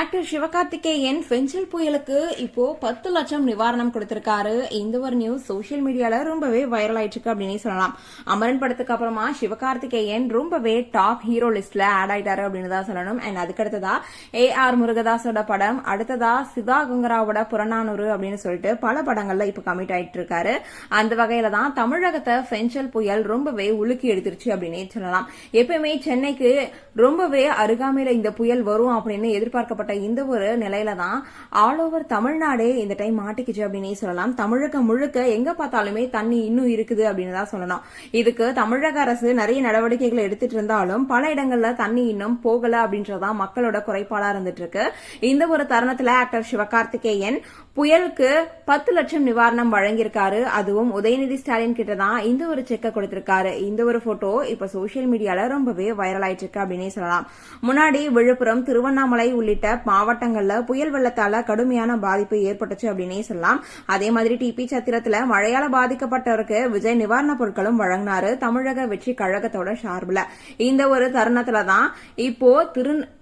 Actor Sivakarthikeyan Fengal புயலுக்கு இப்போ பத்து லட்சம் நிவாரணம் கொடுத்திருக்காரு. இந்த ஒரு நியூஸ் சோஷியல் மீடியால ரொம்பவே வைரல் ஆயிட்டு இருக்கு அப்படின்னு சொல்லலாம். அமரன் படத்துக்கு அப்புறமா சிவகார்த்திகேயன் ரொம்பவே டாப் ஹீரோ லிஸ்ட்ல ஆட் ஆயிட்டாரு அப்படின்னு தான் சொல்லணும். அண்ட் அதுக்கடுத்ததா ஏ ஆர் முருகதாஸோட படம் அடுத்ததா சிதா குங்கராவோட புறநானூறு அப்படின்னு சொல்லிட்டு பல படங்கள்ல இப்ப கமிட் ஆயிட்டு இருக்காரு அந்த வகையில தான் தமிழகத்தை பெஞ்சல் புயல் ரொம்பவே உலுக்கி எடுத்துருச்சு அப்படின்னு சொல்லலாம். எப்பயுமே சென்னைக்கு ரொம்பவே அருகாமையில இந்த புயல் வரும் அப்படின்னு எதிர்பார்க்கப்பட்ட இந்த ஒரு நிலையில தான் ஆல் ஓவர் தமிழ்நாடே இந்த டைம் மாட்டிக்கிச்சு அப்படின்னே சொல்லலாம். தமிழக முழுக்க எங்க பார்த்தாலுமே தண்ணி இன்னும் இருக்குது அப்படின்னு தான் சொல்லணும் இதுக்கு தமிழக அரசு நிறைய நடவடிக்கைகளை எடுத்துட்டு இருந்தாலும் பல இடங்கள்ல தண்ணி இன்னும் போகல அப்படின்றதான் மக்களோட குறைபாடா இருந்துட்டு இருக்கு இந்த ஒரு தருணத்துல ஆக்டர் சிவகார்த்திகேயன் புயலுக்கு பத்து லட்சம் நிவாரணம் வழங்கியிருக்காரு. அதுவும் உதயநிதி ஸ்டாலின் கிட்ட தான் இந்த ஒரு செக்கை கொடுத்திருக்காரு. இந்த ஒரு போட்டோ இப்ப சோசியல் மீடியால ரொம்பவே வைரல் ஆயிட்டு இருக்கு அப்படின்னே சொல்லலாம். முன்னாடி விழுப்புரம் திருவண்ணாமலை உள்ளிட்ட மாவட்டங்கள்ல புயல் வெள்ளத்தால கடுமையான பாதிப்பு ஏற்பட்டுச்சு அப்படின்னே சொல்லலாம். அதே மாதிரி டிபி சத்திரத்துல மழையால பாதிக்கப்பட்டவருக்கு விஜய் நிவாரணப் பொருட்களும் வழங்கினாரு தமிழக வெற்றி கழகத்தோட சார்பில். இந்த ஒரு தருணத்துல தான் இப்போ திரு